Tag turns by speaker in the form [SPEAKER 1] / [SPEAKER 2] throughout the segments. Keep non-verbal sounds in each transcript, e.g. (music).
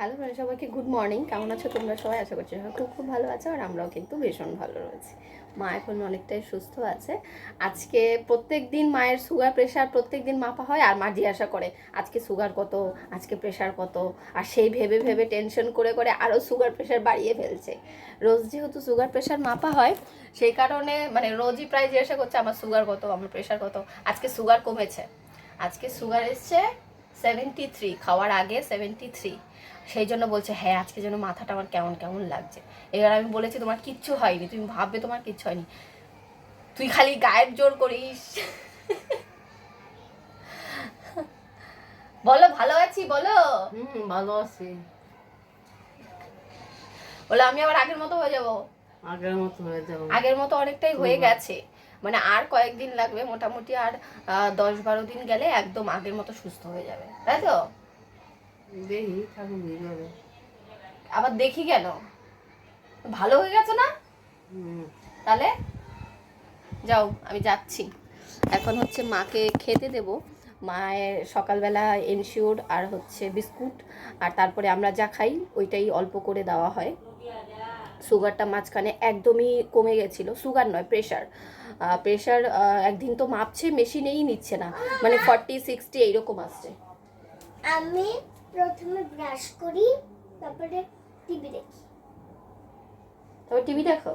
[SPEAKER 1] Hello friend সবাইকে, good morning. কেমন আছো তোমরা সবাই? আশা করছি সবাই খুব খুব ভালো আছো আর আমরাও কিন্তু ভীষণ ভালো রয়েছি। মা এখন অনেকটাই সুস্থ আছে। আজকে প্রত্যেক দিন মায়ের সুগার প্রেশার প্রত্যেক দিন মাপা হয় আর মা জিজ্ঞাসা করে, আজকে সুগার কত? আজকে প্রেশার কত? আর সেই ভেবে ভেবে টেনশন করে করে আরও সুগার প্রেশার বাড়িয়ে ফেলছে। রোজ যেহেতু সুগার প্রেশার মাপা হয়, সেই কারণে মানে রোজই প্রায় জিজ্ঞাসা করছে, আমার সুগার কত? আমার প্রেশার কত? আজকে সুগার কমেছে। আজকে সুগার এসছে সেভেন্টি থ্রি খাওয়ার আগে সেভেন্টি থ্রি সেই জন্য বলছে হ্যাঁ আজকে যেন মাথাটা আমার কেমন কেমন লাগছে। এবার আমি বলেছি তোমার কিচ্ছু হয়নি তুমি ভাববে তোমার কিচ্ছু হয়নি। তুই খালি গায়ের জোর করিস। বলো ভালো আছি বলো।
[SPEAKER 2] হুম ভালো আছি।
[SPEAKER 1] বলো আমি আবার আগের মতো হয়ে যাব?
[SPEAKER 2] আগের মতো হয়ে যাব।
[SPEAKER 1] আগের মতো অনেকটাই হয়ে গেছে। মানে আর কয়েকদিন লাগবে মোটামুটি আর দশ বারো দিন গেলে একদম আগের মতো সুস্থ হয়ে যাবে। তাই তো?
[SPEAKER 2] দেখি ঠাকুর
[SPEAKER 1] আবার দেখি কেন? ভালো হয়ে গেছে না? তাহলে যাও আমি যাচ্ছি। এখন হচ্ছে মাকে খেতে দেব। মায়ের সকালবেলা এনশিওর আর হচ্ছে বিস্কুট। আর তারপরে আমরা যা খাই ওইটাই অল্প করে দেওয়া হয়। সুগারটা মাঝখানে একদমই কমে গেছিল। সুগার নয় প্রেশার প্রেশার একদিন তো মাপছে মেশিনেই নিচ্ছে না। মানে ফর্টি সিক্সটি এইরকম আসছে।
[SPEAKER 3] আমি প্রথমে ব্রাশ করি তারপরে টিভি দেখি।
[SPEAKER 1] তবে টিভি দেখো?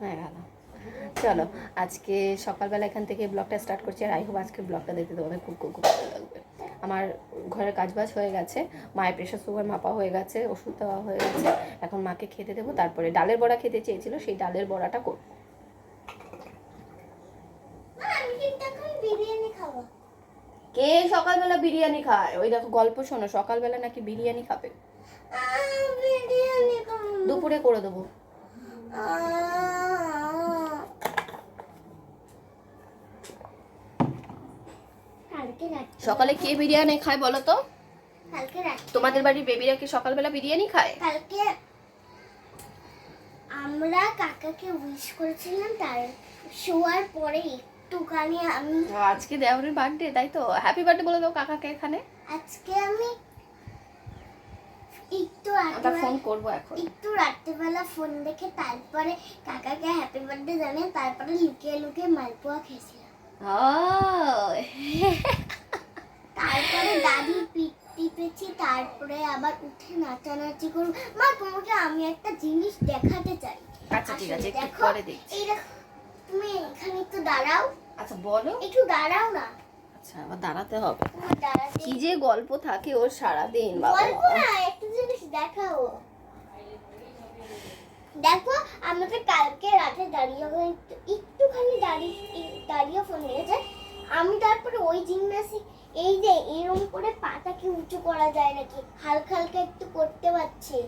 [SPEAKER 1] হ্যাঁ ভালো চলো আজকে সকালবেলা এখান থেকে ব্লগটা স্টার্ট করছি আর আই হোপ আজকে ব্লগটা দেখতে তোমাদের খুব খুব খুব ভালো লাগবে। আমার ঘরের কাজবাজ হয়ে গেছে মায়ের প্রেশার সুগার মাপা হয়ে গেছে ওষুধ দেওয়া হয়ে গেছে। এখন মাকে খেতে দেবো তারপরে ডালের বড়া খেতে চেয়েছিল সেই ডালের বড়াটা করব
[SPEAKER 3] মা, আমি কিন্তু এখন বিরিয়ানি খাব
[SPEAKER 1] কে সকালবেলা বিরিয়ানি খায়। ওই দেখো, গল্প শোনো, সকালবেলা নাকি বিরিয়ানি খাবে? দুপুরে করে দেবো। সকালে কে বিরিয়ানি খায় বলো তো? তোমাদের বাড়ির বেবিরা কি সকালবেলা বিরিয়ানি খায়?
[SPEAKER 3] কালকে আমরা কাকাকে উইশ করেছিলাম তার শোয়ার পরে একটুখানি আমি
[SPEAKER 1] আজকে দেওয়ারের বার্থডে তাই তো? হ্যাপি বার্থডে বলে দাও কাকাকে এখানে।
[SPEAKER 3] আজকে আমি একটু
[SPEAKER 1] ফোন করব এখন।
[SPEAKER 3] একটু রাত্রেবেলা ফোন দেখে তারপরে কাকাকে হ্যাপি বার্থডে জানিয়ে তারপরে লুকিয়ে লুকিয়ে মালপোয়া খেয়েছিলাম। তারপরে দাদি পিঠ টিপেছি তারপরে আবার উঠে নাচানাচি করব মা তোমাকে আমি একটা জিনিস দেখাতে চাই।
[SPEAKER 1] আচ্ছা ঠিক আছে একটু পরে দেখছি।
[SPEAKER 3] তুমি এখানে একটু দাঁড়াও।
[SPEAKER 1] আচ্ছা বলো।
[SPEAKER 3] একটু দাঁড়াও না।
[SPEAKER 1] আচ্ছা আবার দাঁড়াতে হবে। কি যে গল্প থাকে ওর সারাদিন বাবা।
[SPEAKER 3] গল্প না একটা জিনিস দেখাও। দেখো আমাকে কালকে রাতে দাঁড়িয়ে হয়ে একটু- একটুখানি দাঁড়িয়ে দাঁড়িয়ে ফোন দিয়েছে আমি তারপরে ওই জিমনাসি এই যে এরকম করে পাটাকে উঁচু করা যায় নাকি? হালকা হালকা একটু করতে পারছি।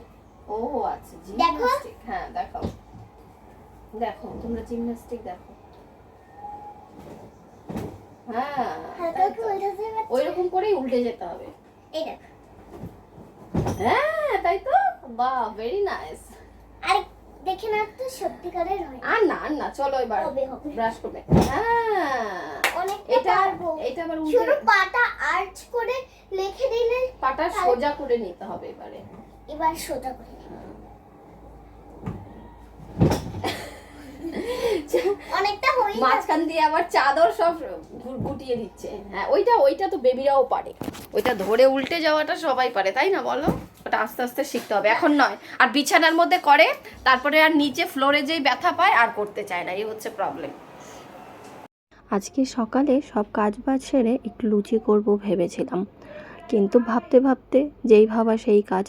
[SPEAKER 1] ও আচ্ছা
[SPEAKER 3] দেখো।
[SPEAKER 1] হ্যাঁ দেখাও। দেখো তোমরা জিমন্যাস্টিক দেখো। হ্যাঁ ওইরকম করেই উল্টে যেতে হবে।
[SPEAKER 3] এই দেখো।
[SPEAKER 1] হ্যাঁ তাই তো? বাহ ভেরি নাইস
[SPEAKER 3] আর দেখে না তো সত্যিকারের হয়।
[SPEAKER 1] আর না আর না চলো এবার ব্রাশ করবে। হ্যাঁ এটা এটা আবার
[SPEAKER 3] শুধু পাটা আর্চ করে লিখে দিলে
[SPEAKER 1] পাটা সোজা করে নিতে হবে এবারে।
[SPEAKER 3] এবার সোজা করে দিই। অনেকটা হয়ে গেছে।
[SPEAKER 1] মাঝখান দিয়ে আবার চাদর সব গুটিয়ে দিচ্ছে। হ্যাঁ ওইটা ওইটা তো বেবিরাও পারে। ওইটা ধরে উল্টে যাওয়াটা সবাই পারে, তাই না বলো? ওটা আস্তে আস্তে শিখতে হবে। এখন নয়। আর বিছানার মধ্যে করে, তারপরে আর নিচে ফ্লোরে যেই ব্যথা পায়, আর করতে চায় না। এই হচ্ছে প্রবলেম আজকে সকালে সব কাজ বাজ সেরে একটু লুচি করব ভেবেছিলাম। কিন্তু ভাবতে ভাবতে যেই ভাবা সেই কাজ।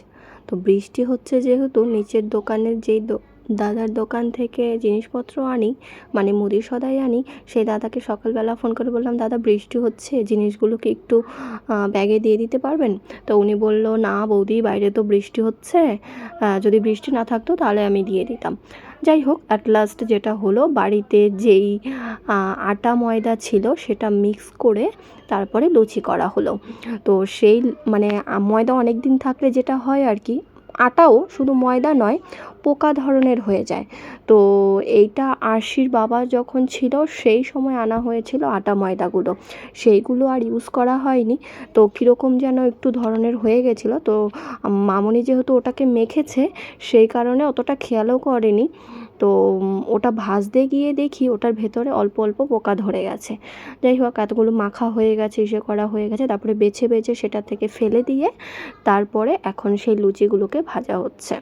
[SPEAKER 1] তো বৃষ্টি হচ্ছে যেহেতু, নিচের দোকানের যেই দাদার দোকান থেকে জিনিসপত্র আনি মানে মুদি সদাই আনি, সেই দাদাকে সকালবেলা ফোন করে বললাম, দাদা, বৃষ্টি হচ্ছে, জিনিসগুলোকে একটু ব্যাগে দিয়ে দিতে পারবেন? তো উনি বলল, না বৌদি, বাইরে তো বৃষ্টি হচ্ছে যদি বৃষ্টি না থাকতো তাহলে আমি দিয়ে দিতাম। যাই হোক অ্যাট লাস্ট যেটা হলো, বাড়িতে যেই আটা ময়দা ছিল সেটা মিক্স করে তারপরে লুচি করা হলো। তো সেই মানে ময়দা অনেক দিন থাকলে যেটা হয় আর কি আটাও শুধু ময়দা নয়, পোকা ধরনের হয়ে যায়। তো এইটা আরশির বাবা যখন ছিল, সেই সময় আনা হয়েছিল আটা ময়দাগুলো। সেইগুলো আর ইউজ করা হয়নি। তো কীরকম যেন একটু ধরনের হয়ে গেছিল। তো মামনি যেহেতু ওটাকে মেখেছে, সেই কারণে অতটা খেয়ালও করেনি। তো ওটা ভাজতে গিয়ে দেখি ওটার ভেতরে অল্প অল্প পোকা ধরে গেছে। যাই হোক, এতগুলো মাখা হয়ে গেছে, ইসে করা হয়ে গেছে, তারপরে বেছে বেছে সেটা থেকে ফেলে দিয়ে তারপরে এখন সেই লুচিগুলোকে ভাজা হচ্ছে।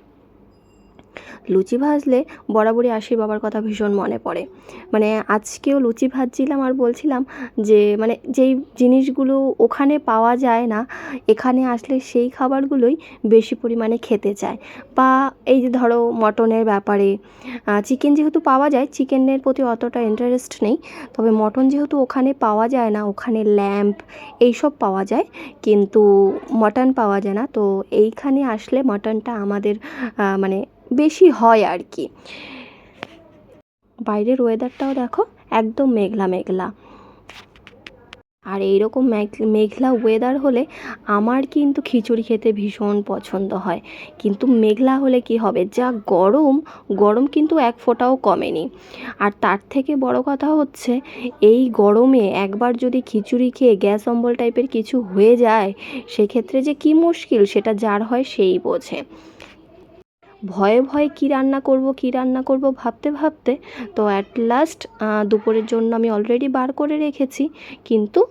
[SPEAKER 1] লুচি ভাজলে বরাবরই আশির বাবার কথা ভীষণ মনে পড়ে। মানে আজকেও লুচি ভাজছিলাম আর বলছিলাম যে মানে যেই জিনিসগুলো ওখানে পাওয়া যায় না, এখানে আসলে সেই খাবারগুলোই বেশি পরিমাণে খেতে চায়। বা এই যে ধরো মটনের ব্যাপারে চিকেন যেহেতু পাওয়া যায়, চিকেনের প্রতি অতটা ইন্টারেস্ট নেই, তবে মটন যেহেতু ওখানে পাওয়া যায় না, ওখানে ল্যাম্প এইসব পাওয়া যায়, কিন্তু মটন পাওয়া যায় না, তো এইখানে আসলে মটনটা আমাদের মানে বেশি হয় আর কি। বাইরের ওয়েদারটাও দেখো, একদম মেঘলা মেঘলা। আর এইরকম মেঘ- মেঘলা ওয়েদার হলে আমার কিন্তু খিচুড়ি খেতে ভীষণ পছন্দ হয়। কিন্তু মেঘলা হলে কি হবে? যা গরম গরম কিন্তু এক ফোঁটাও কমেনি। আর তার থেকে বড় কথা হচ্ছে, এই গরমে একবার যদি খিচুড়ি খেয়ে গ্যাস অম্বল টাইপের কিছু হয়ে যায়, সেক্ষেত্রে যে কি মুশকিল সেটা যার হয় সেই বোঝে। ভয়ে ভয়ে কী রান্না করব, কী রান্না করব ভাবতে ভাবতে তো অ্যাট লাস্ট দুপুরের জন্য আমি অলরেডি বার করে রেখেছি। কিন্তু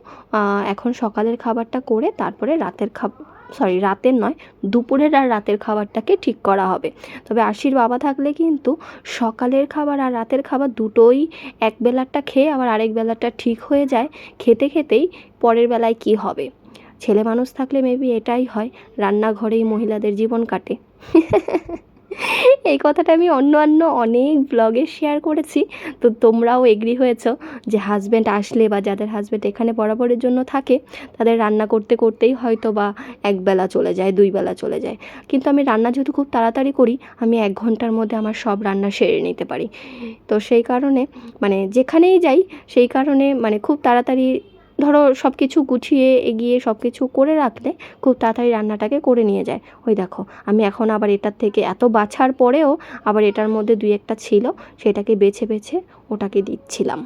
[SPEAKER 1] এখন সকালের খাবারটা করে তারপরে রাতের খাব সরি রাতের নয়, দুপুরের আর রাতের খাবারটাকে ঠিক করা হবে। তবে আশির বাবা থাকলে কিন্তু সকালের খাবার আর রাতের খাবার দুটোই এক বেলারটা খেয়ে আবার আরেক বেলারটা ঠিক হয়ে যায়। খেতে খেতেই পরের বেলায় কি হবে? ছেলে মানুষ থাকলে মেবি এটাই হয়, রান্নাঘরেই মহিলাদের জীবন কাটে। (laughs) এই কথাটা আমি অন্য অন্য অনেক ব্লগে শেয়ার করেছি। তো তোমরাও এগ্রি হয়েছো যে হাজব্যান্ড আসলে বা যাদের হাজব্যান্ড এখানে বরাবরের জন্য থাকে, তাদের রান্না করতে করতেই হয়তো বা একবেলা চলে যায়, দুই বেলা চলে যায়। কিন্তু আমি রান্না যেহেতু খুব তাড়াতাড়ি করি, আমি এক ঘণ্টার মধ্যে আমার সব রান্না সেরে নিতে পারি। তো সেই কারণে মানে যেখানেই যাই, সেই কারণে মানে খুব তাড়াতাড়ি ধরো সব কিছু গুছিয়ে, এগিয়ে সব কিছু করে রাখলে খুব তাড়াতাড়ি রান্নাটাকে করে নিয়ে যায়। ওই দেখো, আমি এখন আবার এটার থেকে এত বাছার পরেও আবার এটার মধ্যে দুই একটা ছিল, সেটাকে বেছে বেছে ওটাকে দিচ্ছিলাম।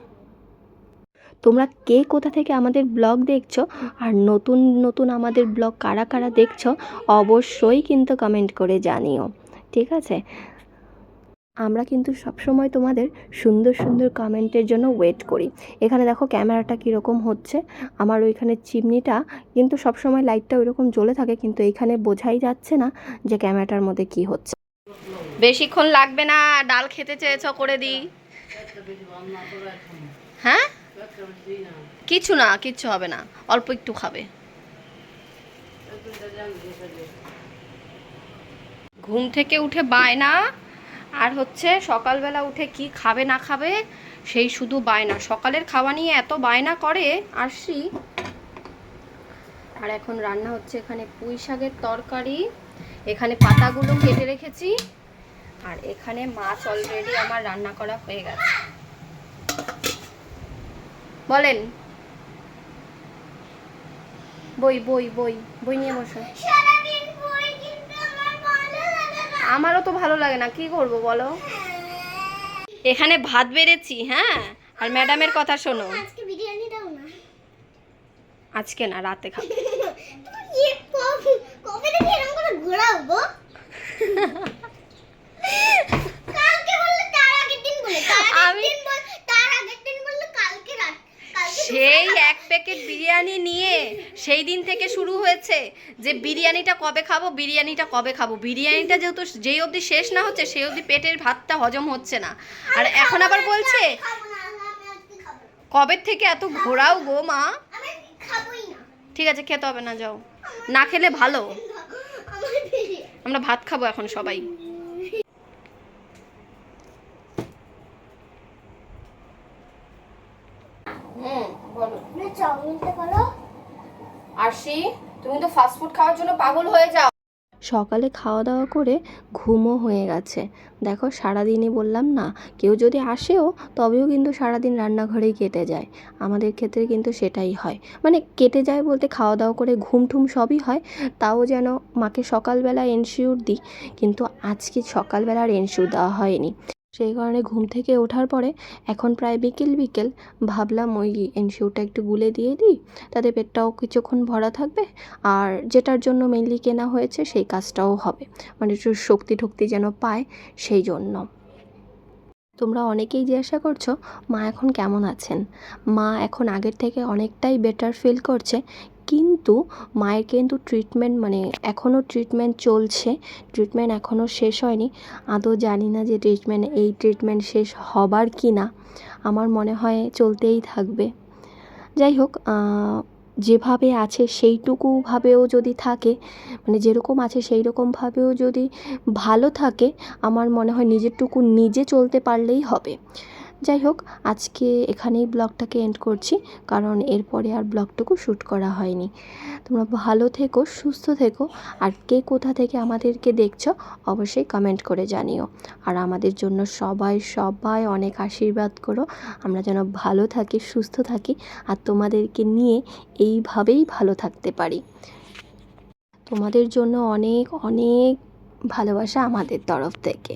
[SPEAKER 1] তোমরা কে কোথা থেকে আমাদের ব্লগ দেখছ আর নতুন নতুন আমাদের ব্লগ কারা কারা দেখছ, অবশ্যই কিন্তু কমেন্ট করে জানিও। ঠিক আছে? আমরা কিন্তু সবসময় তোমাদের সুন্দর সুন্দর কমেন্টের জন্য ওয়েট করি। এখানে দেখো ক্যামেরাটা কীরকম হচ্ছে। আমার ওইখানে চিমনিটা কিন্তু সবসময় লাইটটা ওইরকম জ্বলে থাকে, কিন্তু এইখানে বোঝাই যাচ্ছে না যে ক্যামেরাটার মধ্যে কি হচ্ছে। বেশিক্ষণ লাগবে না, ডাল খেতে চেয়েছ করে দিই
[SPEAKER 2] এখন
[SPEAKER 1] হ্যাঁ?
[SPEAKER 2] না
[SPEAKER 1] কিছু না, কিচ্ছু হবে না, অল্প একটু খাবে। ঘুম থেকে উঠে বায়না। আর হচ্ছে সকালবেলা উঠে কি খাবে না খাবে সেই শুধু বায়না। সকালের খাওয়া নিয়ে এত বায়না করে আরশি। আর এখন রান্না হচ্ছে এখানে পুঁই শাকের তরকারি। এখানে পাতাগুলো কেটে রেখেছি। আর এখানে মাছ অলরেডি আমার রান্না করা হয়ে গেছে। বলেন। বই বই বই বই নিয়ে বসো
[SPEAKER 3] সারাদিন বই কিন্তু আমার ভালো লাগে না
[SPEAKER 1] আমারও তো ভালো লাগে না। কি করব বলো? এখানে ভাত বেড়েছি হ্যাঁ? আর ম্যাডামের কথা শোনো।
[SPEAKER 3] আজকে বিরিয়ানি দাও না।
[SPEAKER 1] আজকে না রাতে খাব।
[SPEAKER 3] কবে কবে থেকে এরকম করে ঘোরাবো (laughs) কালকে বললে তার আগের দিন বলে তার আগের
[SPEAKER 1] আমি-
[SPEAKER 3] দিন বল তার আগের দিন বললে কালকে রাত কালকে
[SPEAKER 1] সেই এক প্যাকেট বিরিয়ানি নিয়ে সেই দিন থেকে শুরু হয়েছে যে বিরিয়ানিটা কবে খাব, বিরিয়ানিটা কবে খাব। বিরিয়ানিটা যেহেতু যেই অবধি শেষ না হচ্ছে, সেই অবধি পেটের ভাতটা হজম হচ্ছে না। আর এখন আবার বলছে। কবে থেকে এত ঘোরাও গো মা? ঠিক আছে, খেতে হবে না, যাও। না খেলে ভালো।
[SPEAKER 3] আমরা
[SPEAKER 1] ভাত খাব এখন সবাই হুম বলো।
[SPEAKER 3] চাউমিনটা করো
[SPEAKER 1] আরশি তুমি তো ফাস্ট ফুড খাওয়ার জন্য পাগল হয়ে যাও। সকালে খাওয়া দাওয়া করে ঘুমও হয়ে গেছে। দেখো সারাদিনই বললাম না কেউ যদি আসেও তবেও কিন্তু সারাদিন রান্নাঘরেই কেটে যায়। আমাদের ক্ষেত্রে কিন্তু সেটাই হয়। মানে কেটে যায় বলতে খাওয়া দাওয়া করে ঘুম ঠুম সবই হয় তাও যেন মাকে সকালবেলা এনশিওর দিই কিন্তু আজকে সকালবেলা আর এনশিওর দেওয়া হয়নি। সেই কারণে ঘুম থেকে ওঠার পরে এখন প্রায় বিকেল বিকেল ভাবলাম ওই এনশিওরটা একটু গুলে দিয়ে দিই। তাতে পেটটাও কিছুক্ষণ ভরা থাকবে আর যেটার জন্য মেনলি কেনা হয়েছে সেই কাজটাও হবে। মানে একটু শক্তি ঠক্তি যেন পায় সেই জন্য। তোমরা অনেকেই জিজ্ঞাসা করছ, মা এখন কেমন আছেন? মা এখন আগের থেকে অনেকটাই বেটার ফিল করছে কিন্তু মায়ের কিন্তু ট্রিটমেন্ট মানে এখনও ট্রিটমেন্ট চলছে ট্রিটমেন্ট এখনও শেষ হয়নি। আদৌ জানি না যে ট্রিটমেন্ট এই ট্রিটমেন্ট শেষ হবার কি না আমার মনে হয় চলতেই থাকবে। যাই হোক যেভাবে আছে সেইটুকুভাবেও যদি থাকে মানে যেরকম আছে সেই রকমভাবেও যদি ভালো থাকে, আমার মনে হয় নিজেরটুকু নিজে চলতে পারলেই হবে। যাই হোক, আজকে এখানেই ব্লগটাকে এন্ড করছি, কারণ এরপরে আর ব্লগটুকু শ্যুট করা হয়নি। তোমরা ভালো থেকো, সুস্থ থেকো, আর কে কোথা থেকে আমাদেরকে দেখছ, অবশ্যই কমেন্ট করে জানিও। আর আমাদের জন্য সবাই সবাই অনেক আশীর্বাদ করো। আমরা যেন ভালো থাকি, সুস্থ থাকি, আর তোমাদেরকে নিয়ে এইভাবেই ভালো থাকতে পারি। তোমাদের জন্য অনেক অনেক ভালোবাসা আমাদের তরফ থেকে।